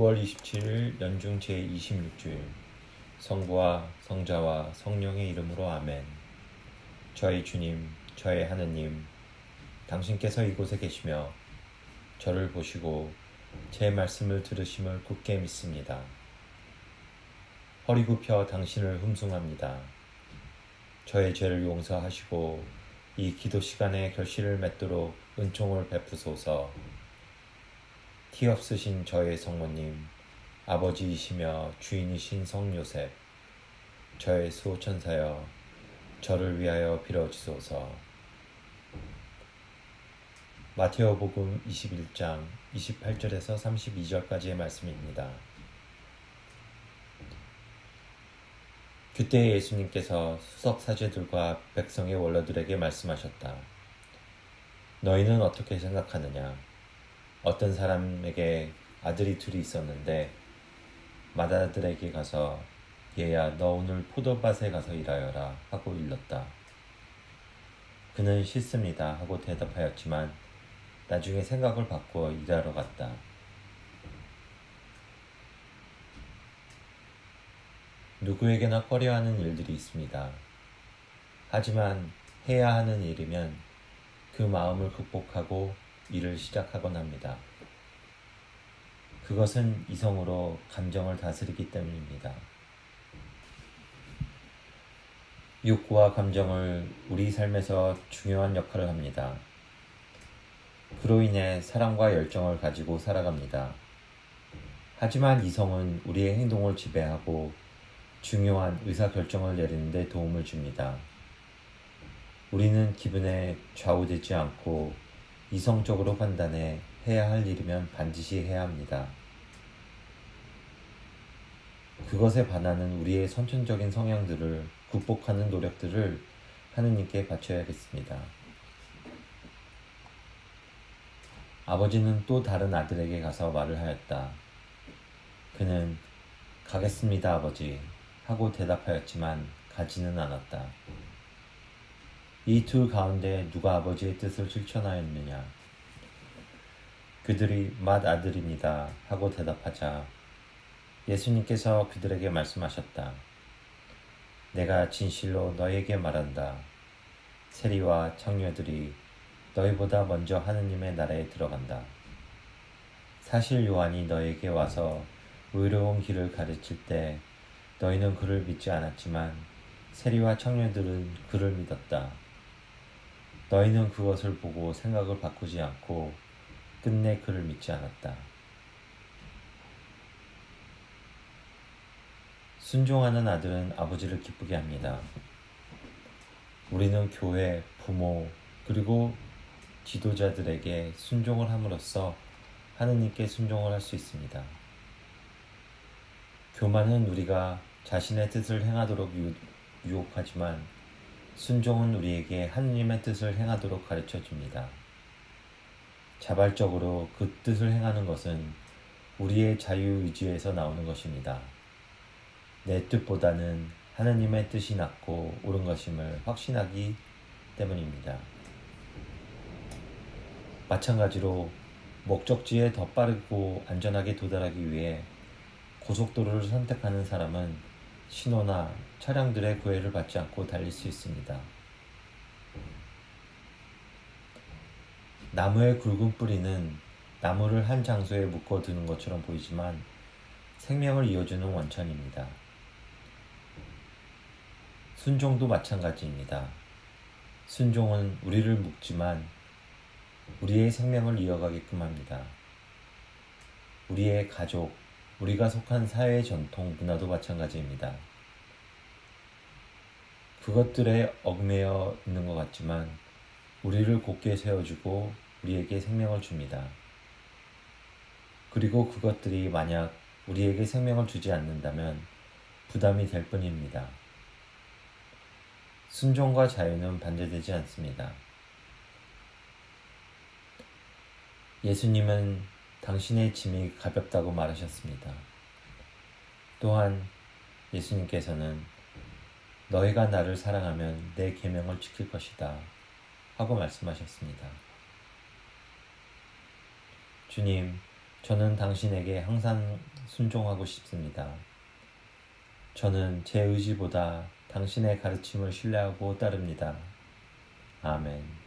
9월 27일 연중 제26주일 성부와 성자와 성령의 이름으로 아멘. 저희 주님, 저희 하느님, 당신께서 이곳에 계시며 저를 보시고 제 말씀을 들으심을 굳게 믿습니다. 허리 굽혀 당신을 흠숭합니다. 저의 죄를 용서하시고 이 기도 시간에 결실을 맺도록 은총을 베푸소서. 티 없으신 저의 성모님, 아버지이시며 주인이신 성 요셉, 저의 수호천사여, 저를 위하여 빌어주소서. 마테오복음 21장 28절에서 32절까지의 말씀입니다. 그때 예수님께서 수석 사제들과 백성의 원로들에게 말씀하셨다. 너희는 어떻게 생각하느냐? 어떤 사람에게 아들이 둘이 있었는데 맏아들에게 가서 얘야 너 오늘 포도밭에 가서 일하여라 하고 일렀다. 그는 싫습니다 하고 대답하였지만 나중에 생각을 바꾸어 일하러 갔다. 누구에게나 꺼려하는 일들이 있습니다. 하지만 해야 하는 일이면 그 마음을 극복하고 일을 시작하곤 합니다. 그것은 이성으로 감정을 다스리기 때문입니다. 욕구와 감정을 우리 삶에서 중요한 역할을 합니다. 그로 인해 사랑과 열정을 가지고 살아갑니다. 하지만 이성은 우리의 행동을 지배하고 중요한 의사결정을 내리는데 도움을 줍니다. 우리는 기분에 좌우되지 않고 이성적으로 판단해 해야 할 일이면 반드시 해야 합니다. 그것에 반하는 우리의 선천적인 성향들을 극복하는 노력들을 하느님께 바쳐야겠습니다. 아버지는 또 다른 아들에게 가서 말을 하였다. 그는 가겠습니다, 아버지. 하고 대답하였지만 가지는 않았다. 이 둘 가운데 누가 아버지의 뜻을 실천하였느냐? 그들이 맏 아들입니다. 하고 대답하자 예수님께서 그들에게 말씀하셨다. 내가 진실로 너에게 말한다. 세리와 청녀들이 너희보다 먼저 하느님의 나라에 들어간다. 사실 요한이 너에게 와서 의로운 길을 가르칠 때 너희는 그를 믿지 않았지만 세리와 청년들은 그를 믿었다. 너희는 그것을 보고 생각을 바꾸지 않고 끝내 그를 믿지 않았다. 순종하는 아들은 아버지를 기쁘게 합니다. 우리는 교회, 부모, 그리고 지도자들에게 순종을 함으로써 하느님께 순종을 할 수 있습니다. 교만은 우리가 자신의 뜻을 행하도록 유혹하지만 순종은 우리에게 하느님의 뜻을 행하도록 가르쳐 줍니다. 자발적으로 그 뜻을 행하는 것은 우리의 자유의지에서 나오는 것입니다. 내 뜻보다는 하느님의 뜻이 낫고 옳은 것임을 확신하기 때문입니다. 마찬가지로 목적지에 더 빠르고 안전하게 도달하기 위해 고속도로를 선택하는 사람은 신호나 차량들의 구애를 받지 않고 달릴 수 있습니다. 나무의 굵은 뿌리는 나무를 한 장소에 묶어 두는 것처럼 보이지만 생명을 이어주는 원천입니다. 순종도 마찬가지입니다. 순종은 우리를 묶지만 우리의 생명을 이어가게끔 합니다. 우리의 가족, 우리가 속한 사회 전통, 문화도 마찬가지입니다. 그것들에 얽매여 있는 것 같지만 우리를 곧게 세워주고 우리에게 생명을 줍니다. 그리고 그것들이 만약 우리에게 생명을 주지 않는다면 부담이 될 뿐입니다. 순종과 자유는 반대되지 않습니다. 예수님은 당신의 짐이 가볍다고 말하셨습니다. 또한 예수님께서는 너희가 나를 사랑하면 내 계명을 지킬 것이다 하고 말씀하셨습니다. 주님, 저는 당신에게 항상 순종하고 싶습니다. 저는 제 의지보다 당신의 가르침을 신뢰하고 따릅니다. 아멘.